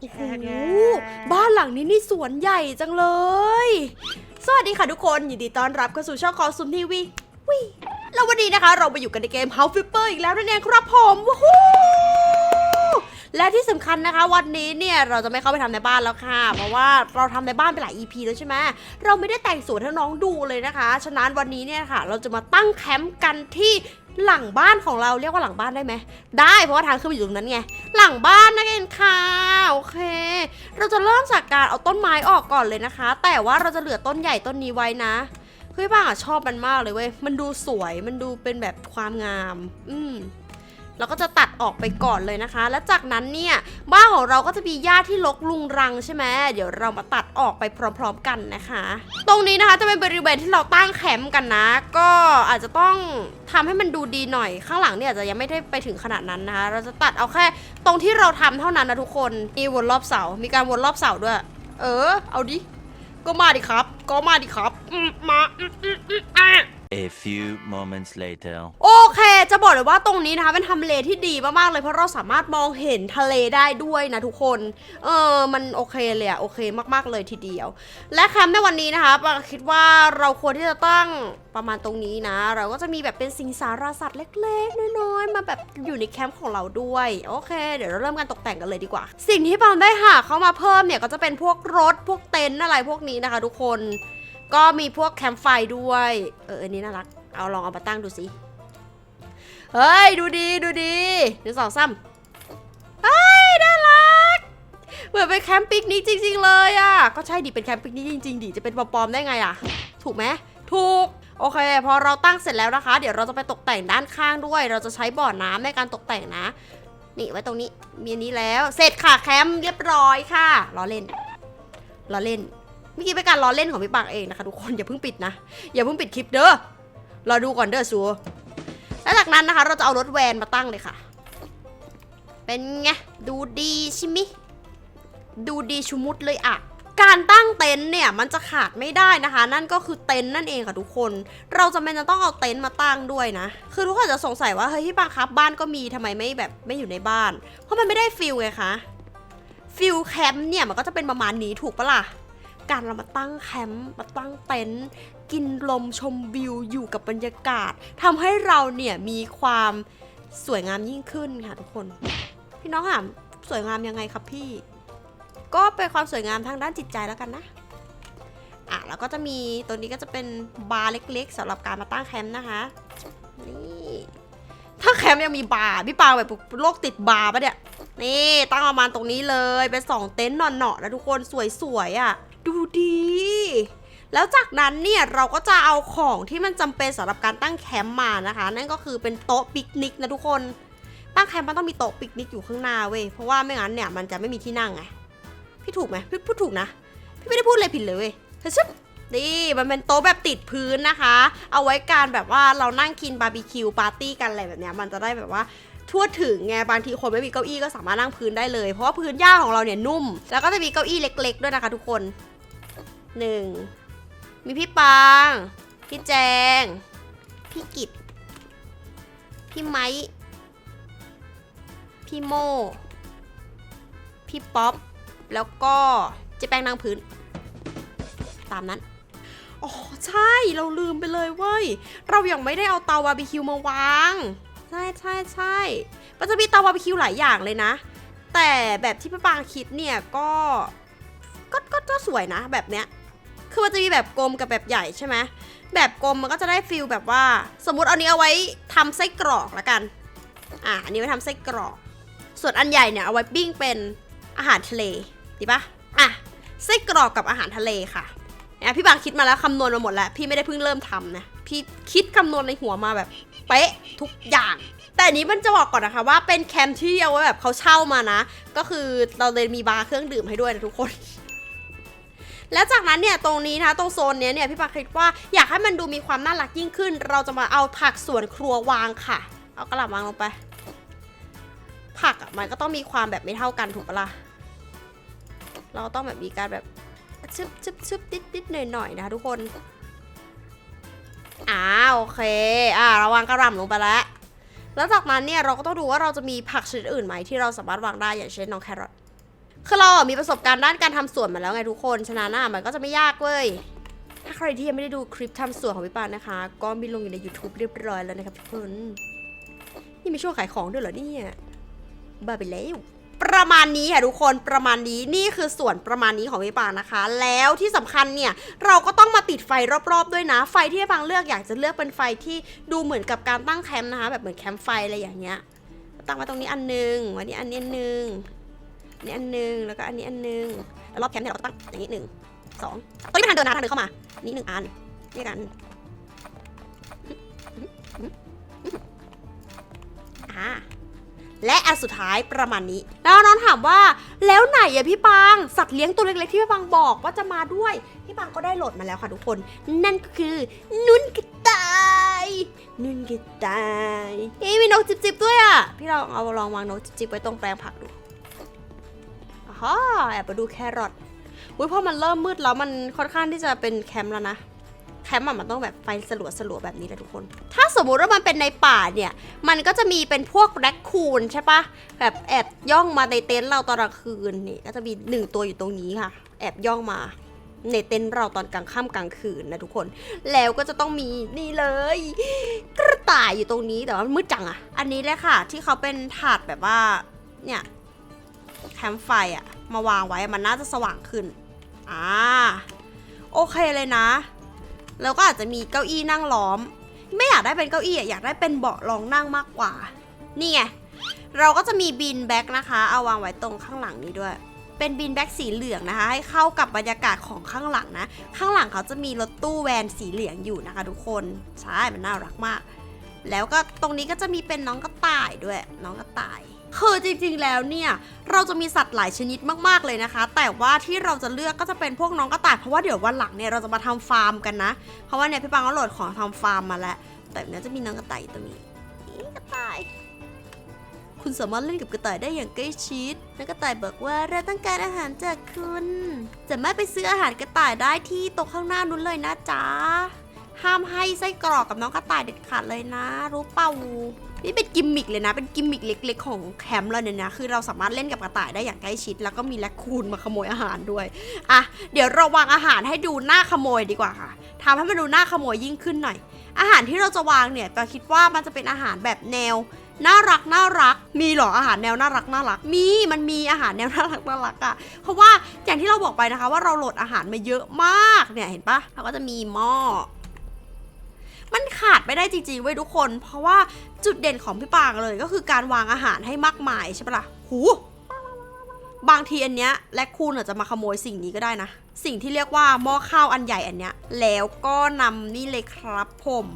โอ้โหบ้านหลังนี้นี่สวนใหญ่จังเลย สวัสดีค่ะทุกคนยินดีต้อนรับเข้าสู่ช่องคอสุมทีวีวิแล้ววันนี้นะคะ เราไปอยู่กันในเกม House Flipper อีกแล้วนั่นเองครับผมวู้ฮู้ และที่สำคัญนะคะ วันนี้เนี่ยเราจะไม่เข้าไปทำในบ้านแล้วค่ะ เพราะว่าเราทำในบ้านไปหลาย EP แล้วใช่ไหมเราไม่ได้แต่งสวนให้น้องดูเลยนะคะ ฉะนั้นวันนี้เนี่ยค่ะ เราจะมาตั้งแคมป์กันที่หลังบ้านของเราเรียกว่าหลังบ้านได้ไหม ได้เพราะว่าทางขึ้นไปอยู่ตรงนั้นไง หลังบ้านนั่นเองค่ะโอเค เราจะเริ่มจากการเอาต้นไม้ออกก่อนเลยนะคะ แต่ว่าเราจะเหลือต้นใหญ่ต้นนี้ไว้นะเฮ้ยบ้างอะชอบมันมากเลยเว้ยมันดูสวยมันดูเป็นแบบความงาม อืม เราก็จะตัดออกไปก่อนเลยนะคะ แล้วจากนั้นเนี่ยบ้านของเราก็จะมีหญ้าที่รกลุงรังใช่ไหมเดี๋ยวเรามาตัดออกไปพร้อม ๆ กันนะคะ ตรงนี้นะคะจะเป็นบริเวณที่เราตั้งแคมป์กันนะ ก็อาจจะต้องทำให้มันดูดีหน่อยข้างหลังเนี่ยอาจจะยังไม่ได้ไปถึงขนาดนั้นนะคะ เราจะตัดเอาแค่ตรงที่เราทำเท่านั้นนะทุกคนมีวนรอบเสา มีการวนรอบเสาด้วย เออ เอาดิ ก็มาดิครับ ก็มาดิครับอืมมาอืมอืมอืมอะ A few moments later. โอเค จะบอกเลยว่าตรงนี้นะคะเป็นทำเลที่ดีมากๆเลยเพราะเราสามารถมองเห็นทะเลได้ด้วยนะทุกคน เออมันโอเคเลยอะโอเคมากๆเลยทีเดียว และแคมป์ในวันนี้นะคะปาคิดว่าเราควรที่จะตั้งประมาณตรงนี้นะ เราก็จะมีแบบเป็นสิงสารสัตว์เล็กๆน้อยๆมาแบบอยู่ในแคมป์ของเราด้วยโอเค เดี๋ยวเราเริ่มการตกแต่งกันเลยดีกว่า สิ่งที่ปามได้หาเข้ามาเพิ่มเนี่ยก็จะเป็นพวกรถพวกเต็นท์อะไรพวกนี้นะคะ ทุกคน ก็มีพวกแคมป์ไฟด้วย เอออันนี้น่ารัก เอาลองเอามาตั้งดูสิ เฮ้ย ดูดีดูดีหนึ่งสองสามเฮ้ย น่ารัก เหมือนเป็นแคมป์ปิกนิกจริง ๆ เลยอะ ก็ใช่ดิเป็นแคมป์ปิกนิกจริงๆดิจะเป็นปลอมๆได้ไงอะ ถูกไหมถูก โอเค พอเราตั้งเสร็จแล้วนะคะ เดี๋ยวเราจะไปตกแต่งด้านข้างด้วย เราจะใช้บ่อน้ำในการตกแต่งนะ นี่ไว้ตรงนี้ มีอันนี้แล้ว เสร็จค่ะแคมป์เรียบร้อยค่ะล้อเล่นล้อเล่นเมื่อกี้เป็นการล้อเล่นของพี่ปางเองนะคะทุกคนอย่าเพิ่งปิดนะ อย่าเพิ่งปิดคลิปเด้อรอดูก่อนเด้อสัว แล้วจากนั้นนะคะ เราจะเอารถแวนมาตั้งเลยค่ะ เป็นไง ดูดีใช่มิดูดีชุมุดเลยอะการตั้งเต็นท์เนี่ยมันจะขาดไม่ได้นะคะ นั่นก็คือเต็นท์นั่นเองค่ะทุกคน เราจะเป็นจะต้องเอาเต็นท์มาตั้งด้วยนะ คือทุกคนจะสงสัยว่าเฮ้ยพี่ปังครับบ้านก็มีทำไมไม่แบบไม่อยู่ในบ้าน เพราะมันไม่ได้ฟิลไงคะฟิลแคมป์เนี่ยมันก็จะเป็นประมาณนี้ถูกปะล่ะการเรามาตั้งแคมป์มาตั้งเต็นท์ กินลมชมวิวอยู่กับบรรยากาศทำให้เราเนี่ยมีความสวยงามยิ่งขึ้นค่ะทุกคน พี่น้องถามสวยงามยังไงครับพี่ ก็เป็นความสวยงามทางด้านจิตใจแล้วกันนะอะแล้วก็จะมีตัวนี้ก็จะเป็นบาร์เล็กๆสำหรับการมาตั้งแคมป์นะคะนี่ถ้าแคมป์ยังมีบาร์พี่ปาแบบโรคติดบาร์ปะเนี่ยนี่ตั้งประมาณตรงนี้เลยเป็นสองเต็นท์นอนๆนะทุกคนสวยๆอะ่ะ ดูดี แล้วจากนั้นเนี่ยเราก็จะเอาของที่มันจำเป็นสำหรับการตั้งแคมป์มานะคะ นั่นก็คือเป็นโต๊ะปิกนิกนะทุกคน ตั้งแคมป์มันต้องมีโต๊ะปิกนิกอยู่ข้างหน้าเว้ยเพราะว่าไม่งั้นเนี่ยมันจะไม่มีที่นั่งไงพี่ถูกไหมพี่พูดถูกนะพี่ไม่ได้พูดอะไรผิดเลยเว้ยเฮ้ยชึบนี่มันเป็นโต๊ะแบบติดพื้นนะคะ เอาไว้การแบบว่าเรานั่งกินบาร์บีคิวปาร์ตี้กันอะไรแบบเนี้ยมันจะได้แบบว่าทั่วถึงไงบางทีคนไม่มีเก้าอี้ก็สามารถนั่งพื้นได้เลย เพราะว่าพื้นหญ้าของเราเนี่ยนุ่ม แล้วก็จะมีเก้าอี้เล็ก ๆ ด้วยนะคะ ทุกคนหนึ่ง มีพี่ปาง พี่แจง พี่กิตพี่ไม้ พี่โม พี่ป๊อป แล้วก็เจ๊แป้งนั่งพื้น ตามนั้น อ๋อ ใช่ เราลืมไปเลยเว้ย เรายัางไม่ได้เอาเตาบาร์บีคิวมาวาง ใช่ใช่ใช่ มันจะมีเตาบาร์บีคิวหลายอย่างเลยนะ แต่แบบที่พี่ปางคิดเนี่ยก็ ก็ ก็ก็สวยนะแบบเนี้ย คือมันจะมีแบบกลมกับแบบใหญ่ใช่ไหมแบบกลมมันก็จะได้ฟิลแบบว่า สมมติเอานี้เอาไว้ทำไส้กรอกละกัน อะอันนี้ไว้ทำไส้กรอก ส่วนอันใหญ่เนี่ยเอาไว้ปิ้งเป็นอาหารทะเลดีปะอะไส้กรอกกับอาหารทะเลค่ะเนี่ยพี่บางคิดมาแล้วคำนวณมาหมดแล้ว พี่ไม่ได้เพิ่งเริ่มทำนะพี่คิดคำนวณในหัวมาแบบเป๊ะทุกอย่าง แต่อันนี้มันจะบอกก่อนนะคะว่าเป็นแคมป์ที่เอาไว้แบบเขาเช่ามานะ ก็คือเราเลยมีบาร์เครื่องดื่มให้ด้วยนะทุกคน แล้วจากนั้นเนี่ยตรงนี้นะตรงโซนเนี้ยเนี่ยพี่ปาคิดว่าอยากให้มันดูมีความน่ารักยิ่งขึ้น เราจะมาเอาผักสวนครัววางค่ะ เอากระหล่ำวางลงไป ผักอะมันก็ต้องมีความแบบไม่เท่ากันถูกปะล่ะเราต้องแบบมีการแบบชึบชึบชึบติดติดหน่อยหน่อยนะคะทุกคนอ่าโอเคอ่าเราวางกระหล่ำลงไปแล้วแล้วจากนั้นเนี่ยเราก็ต้องดูว่าเราจะมีผักชนิดอื่นไหมที่เราสามารถวางได้อย่างเช่นน้องแครอท คือเราอะมีประสบการณ์ด้านการทำสวนมาแล้วไงทุกคน ฉะนั้นอะมันก็จะไม่ยากเว้ย ถ้าใครที่ยังไม่ได้ดูคลิปทำสวนของพี่ปานนะคะ ก็มีลงอยู่ใน YouTube เรียบร้อยแล้วนะครับทุกคนนี่มีช่วงขายของด้วยเหรอเนี่ยบ้าไปแล้วประมาณนี้ค่ะทุกคนประมาณนี้นี่คือส่วนประมาณนี้ของพี่ปางนะคะ แล้วที่สำคัญเนี่ยเราก็ต้องมาติดไฟรอบๆด้วยนะ ไฟที่พี่ปางเลือกอยากจะเลือกเป็นไฟที่ดูเหมือนกับการตั้งแคมป์นะคะ แบบเหมือนแคมป์ไฟอะไรอย่างเงี้ยตั้งไว้ตรงนี้อันหนึงวันนี้อันนี้หนึง อันนี้อันหนึงแล้วก็อันนี้อันหนึงแล้วรอบแคมป์เนี่ยเราก็ตั้งอย่างนี้หนึ่งสองตอนนี้ไม่ทันเดินนะทันเดินเข้ามา นี่หนึ่งอันนี่กันอ่าและอันสุดท้ายประมาณนี้ แล้วน้องถามว่าแล้วไหนอะพี่ปางสัตว์เลี้ยงตัวเล็กๆที่พี่ปางบอกว่าจะมาด้วย พี่ปางก็ได้โหลดมาแล้วค่ะทุกคน นั่นก็คือนุ่นกระต่ายนุ่นกระต่ายเฮ้ยมีนกจิบๆด้วยอะพี่ลองเอาลองวางนกจิบๆไว้ตรงแปลงผักดู อ๋อแอบไปดูแครอทอุ้ยพอมันเริ่มมืดแล้วมันค่อนข้างที่จะเป็นแคมป์แล้วนะ แคมป์อะมันต้องแบบไฟสลัวสลัวแบบนี้แหละทุกคน ถ้าสมมุติว่ามันเป็นในป่าเนี่ย มันก็จะมีเป็นพวกแร็คคูนใช่ปะแบบแอบย่องมาในเต็นท์เราตอนกลางคืนนี่ก็จะมีหนึ่งตัวอยู่ตรงนี้ค่ะ แอบย่องมาในเต็นท์เราตอนกลางค่ำกลางคืนนะทุกคน แล้วก็จะต้องมีนี่เลย กระต่ายอยู่ตรงนี้แต่ว่ามืดจังอะอันนี้เลยค่ะ ที่เขาเป็นถาดแบบว่าเนี่ย แคมป์ไฟอะมาวางไว้มันน่าจะสว่างขึ้น อ่า โอเคเลยนะ แล้วก็อาจจะมีเก้าอี้นั่งล้อม ไม่อยากได้เป็นเก้าอี้อยากได้เป็นเบาะรองนั่งมากกว่า นี่ไง เราก็จะมีบินแบ็กนะคะ เอาวางไว้ตรงข้างหลังนี้ด้วย เป็นบินแบ็กสีเหลืองนะคะ ให้เข้ากับบรรยากาศของข้างหลังนะ ข้างหลังเขาจะมีรถตู้แวนสีเหลืองอยู่นะคะ ทุกคน ใช่ มันน่ารักมาก แล้วก็ตรงนี้ก็จะมีเป็นน้องกระต่ายด้วย น้องกระต่ายคือจริงๆ แล้วเนี่ย เราจะมีสัตว์หลายชนิดมากๆเลยนะคะ แต่ว่าที่เราจะเลือกก็จะเป็นพวกน้องกระต่ายเพราะว่าเดี๋ยววันหลังเนี่ยเราจะมาทำฟาร์มกันนะ เพราะว่าเนี่ยพี่ปังก็โหลดของทำฟาร์มมาแล้ว แต่เนี่ยจะมีน้องกระต่ายตรงนี้นี่กระต่าย คุณสามารถเล่นกับกระต่ายได้อย่างใกล้ชิดน้องกระต่ายบอกว่าเราต้องการอาหารจากคุณสามารถไปซื้ออาหารกระต่ายได้ที่ตรงข้างหน้านู้นเลยนะจ๊ะ ห้ามให้ไส้กรอกกับน้องกระต่ายเด็ดขาดเลยนะ รู้เปล่านี่เป็นกิมมิกเลยนะ เป็นกิมมิกเล็ก ๆ ของแคมป์เราเนี่ยนะ คือเราสามารถเล่นกับกระต่ายได้อย่างใกล้ชิด แล้วก็มีแรคคูนมาขโมยอาหารด้วย อะ เดี๋ยวเราวางอาหารให้ดูหน่าขโมยดีกว่าค่ะทำให้มันดูน่าขโมยยิ่งขึ้นหน่อย อาหารที่เราจะวางเนี่ยก็คิดว่ามันจะเป็นอาหารแบบแนวน่ารักน่ารัก มีหรออาหารแนวน่ารักน่ารัก มีมันมีอาหารแนวน่ารักน่ารักอะเพราะว่าอย่างที่เราบอกไปนะคะว่าเราโหลดอาหารมาเยอะมากเนี่ยเห็นปะเราก็จะมีหม้อ มันขาดไม่ได้จริงๆเว้ยทุกคน เพราะว่าจุดเด่นของพี่ปางเลยก็คือการวางอาหารให้มากมายใช่ปะล่ะหูบางทีอันเนี้ยและคูณอาจจะมาขโมยสิ่งนี้ก็ได้นะ สิ่งที่เรียกว่าหม้อข้าวอันใหญ่อันเนี้ย แล้วก็นำนี่เลยครับผม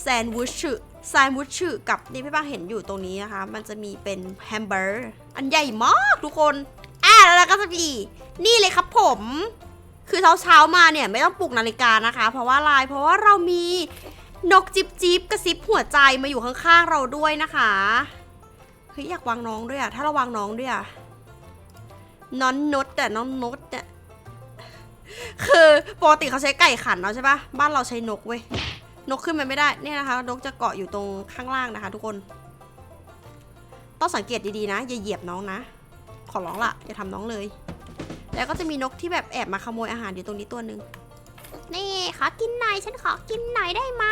แซนด์วิชแซนด์วิชกับนี่พี่ปางเห็นอยู่ตรงนี้นะคะ มันจะมีเป็นแฮมเบอร์อันใหญ่มากทุกคนอะแล้วเรก็จะมีนี่เลยครับผม คือเช้าๆมาเนี่ยไม่ต้องปลุกนาฬิกานะคะ เพราะว่าอะไรเพราะว่าเรามี นกจิบจิบกระซิบหัวใจมาอยู่ข้างๆเราด้วยนะคะเฮ้ยอยากวางน้องด้วยอะถ้าเราวางน้องด้วยอะน้องนดแต่น้องนดอะคือปกติเขาใช้ไก่ขันเอาใช่ปะบ้านเราใช้นกเว้ยนกขึ้นมาไม่ได้เนี่ยนะคะ นกจะเกาะอยู่ตรงข้างล่างนะคะ ทุกคน ต้องสังเกตดีๆนะอย่าเหยียบน้องนะ ขอร้องละอย่าทำน้องเลย แล้วก็จะมีนกที่แบบแอบมาขโมยอาหารอยู่ตรงนี้ตัวหนึ่งนี่ขอกินหน่อยฉันขอกินหน่อยได้ไหม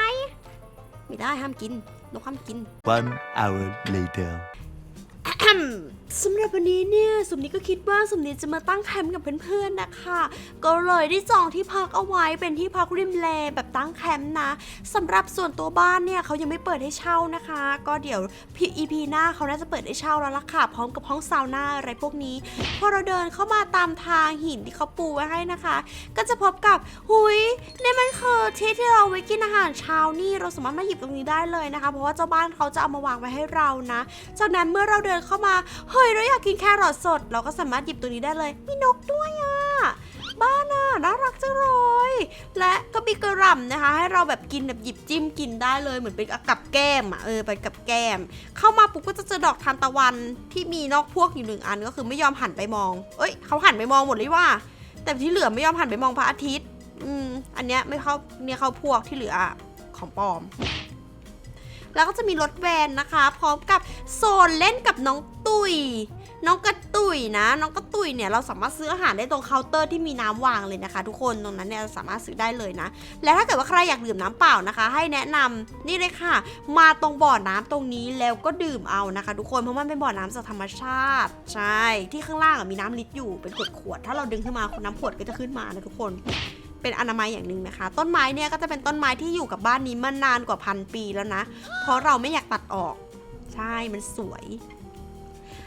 ไม่ได้ห้ามกินนกห้ามกิน One hour later. สำหรับวันนี้เนี่ยสมนี้ก็คิดว่าสมนี้จะมาตั้งแคมป์กับเพื่อนๆนะคะ ก็เลยได้จองที่พักเอาไว้เป็นที่พักริมแลแบบตั้งแคมป์นะสำหรับส่วนตัวบ้านเนี่ยเขายังไม่เปิดให้เช่านะคะ ก็เดี๋ยวพี EP หน้าเขาน่าจะเปิดให้เช่าแล้วล่ะค่ะพร้อมกับห้องซาวน่าอะไรพวกนี้พอเราเดินเข้ามาตามทางหินที่เขาปูไว้ให้นะคะ ก็จะพบกับหุยนี่มันคือที่ที่เราไว้กินอาหารเช้านี่เราสามารถมาหยิบตรงนี้ได้เลยนะคะ เพราะว่าเจ้าบ้านเขาจะเอามาวางไว้ให้เรานะจากนั้นเมื่อเราเดินเข้ามา เฮ้ยเราอยากกินแครอทสด เราก็สามารถหยิบตัวนี้ได้เลย มีนกด้วยอะ บ้านอะน่ารักจังเลย และก็มีกระหล่ำนะคะ ให้เราแบบกินแบบหยิบจิ้มกินได้เลยเหมือนเป็นกับแก้มอะเออเป็นกับแก้ม เข้ามาปุ๊บก็จะเจอดอกทานตะวันที่มีนอกพวกอยู่หนึ่งอันก็คือไม่ยอมหันไปมอง เอ้ยเขาหันไปมองหมดเลยว่า แต่ที่เหลือไม่ยอมหันไปมองพระอาทิตย์ อืมอันเนี้ยไม่เข้าเนี่ยเข้าพวกที่เหลืออะของปลอม แล้วก็จะมีรถแวนนะคะ พร้อมกับโซนเล่นกับน้องตุย น้องกระตุยนะ น้องกระตุยเนี่ยเราสามารถซื้ออาหารได้ตรงเคาน์เตอร์ที่มีน้ำวางเลยนะคะ ทุกคนตรงนั้นเนี่ยสามารถซื้อได้เลยนะ และถ้าเกิดว่าใครอยากดื่มน้ำเปล่านะคะ ให้แนะนำนี่เลยค่ะ มาตรงบ่อน้ำตรงนี้แล้วก็ดื่มเอานะคะ ทุกคนเพราะมันเป็นบ่อน้ำจากธรรมชาติใช่ที่ข้างล่างมีน้ำลิตรอยู่เป็นขวดขวดถ้าเราดึงขึ้นมาน้ำขวดก็จะขึ้นมานะทุกคน เป็นอนามัยอย่างหนึ่งนะคะ ต้นไม้เนี่ยก็จะเป็นต้นไม้ที่อยู่กับบ้านนี้มานานกว่าพันปีแล้วนะ เพราะเราไม่อยากตัดออก ใช่ มันสวย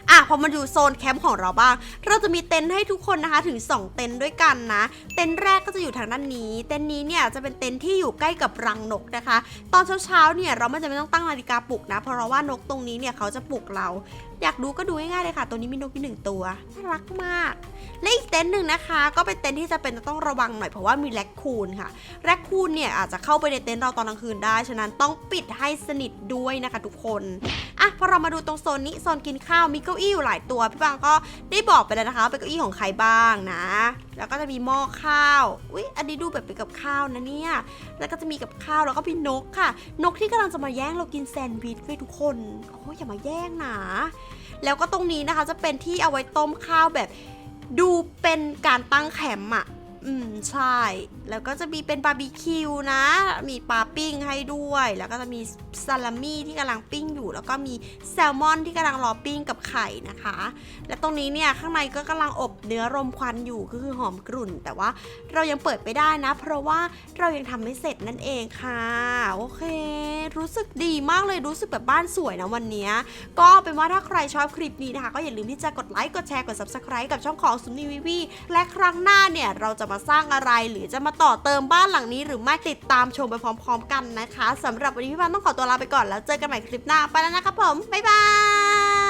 อะพอมาดูโซนแคมป์ของเราบ้าง เราจะมีเต็นท์ให้ทุกคนนะคะถึง 2 เต็นท์ด้วยกันนะ เต็นท์แรกก็จะอยู่ทางด้านนี้ เต็นท์นี้เนี่ยจะเป็นเต็นท์ที่อยู่ใกล้กับรังนกนะคะ ตอนเช้าๆเนี่ยเราไม่จำเป็นต้องตั้งนาฬิกาปลุกนะ เพราะว่านกตรงนี้เนี่ยเขาจะปลุกเรา อยากดูก็ดูง่ายๆเลยค่ะ ตัวนี้มีนกอยู่หนึ่งตัวน่ารักมาก และอีกเต็นท์หนึ่งนะคะ ก็เป็นเต็นท์ที่จะเป็นต้องระวังหน่อยเพราะว่ามีแรคคูนค่ะแรคคูนเนี่ยอาจจะเข้าไปในเต็นท์เราตอนกลางคืนได้ฉะนั้นต้องปิดให้สนิทด้วยนะคะ ทุกคน อะพอเรามาดูตรงโซนนี้โซนกินข้าวมีเก้าอี้อยู่หลายตัวพี่บางก็ได้บอกไปแล้วนะคะเป็นเก้าอี้ของใครบ้างนะ แล้วก็จะมีหม้อข้าวอุ๊ยอันนี้ดูแบบเป็นกับข้าวนะเนี่ยแล้วก็จะมีกับข้าวแล้วก็มีนกค่ะ นกที่กำลังจะมาแย่งเรากินแซนด์วิชด้วยทุกคนโอ้ยอย่ามาแย่งนะแล้วก็ตรงนี้นะคะจะเป็นที่เอาไว้ต้มข้าวแบบดูเป็นการตั้งแคมป์อะ อืมใช่ แล้วก็จะมีเป็นบาร์บีคิวนะ มีปลาปิ้งให้ด้วย แล้วก็จะมีซาลามี่ที่กำลังปิ้งอยู่ แล้วก็มีแซลมอนที่กำลังรอปิ้งกับไข่นะคะ และตรงนี้เนี่ยข้างในก็กำลังอบเนื้อรมควันอยู่ก็คือหอมกรุ่น แต่ว่าเรายังเปิดไม่ได้นะ เพราะว่าเรายังทำไม่เสร็จนั่นเองค่ะ โอเค รู้สึกดีมากเลยรู้สึกแบบบ้านสวยนะวันนี้ ก็เป็นว่าถ้าใครชอบคลิปนี้นะคะ ก็อย่าลืมที่จะกดไลค์กดแชร์กด subscribe กับช่องของสุนีวีวีและครั้งหน้าเนี่ยเราจะมาสร้างอะไร หรือจะมาต่อเติมบ้านหลังนี้ หรือไม่ติดตามชมไปพร้อม ๆ กันนะคะสำหรับวันนี้พี่พันต้องขอตัวลาไปก่อนแล้วเจอกันใหม่คลิปหน้าไปแล้วนะครับผมบ๊ายบาย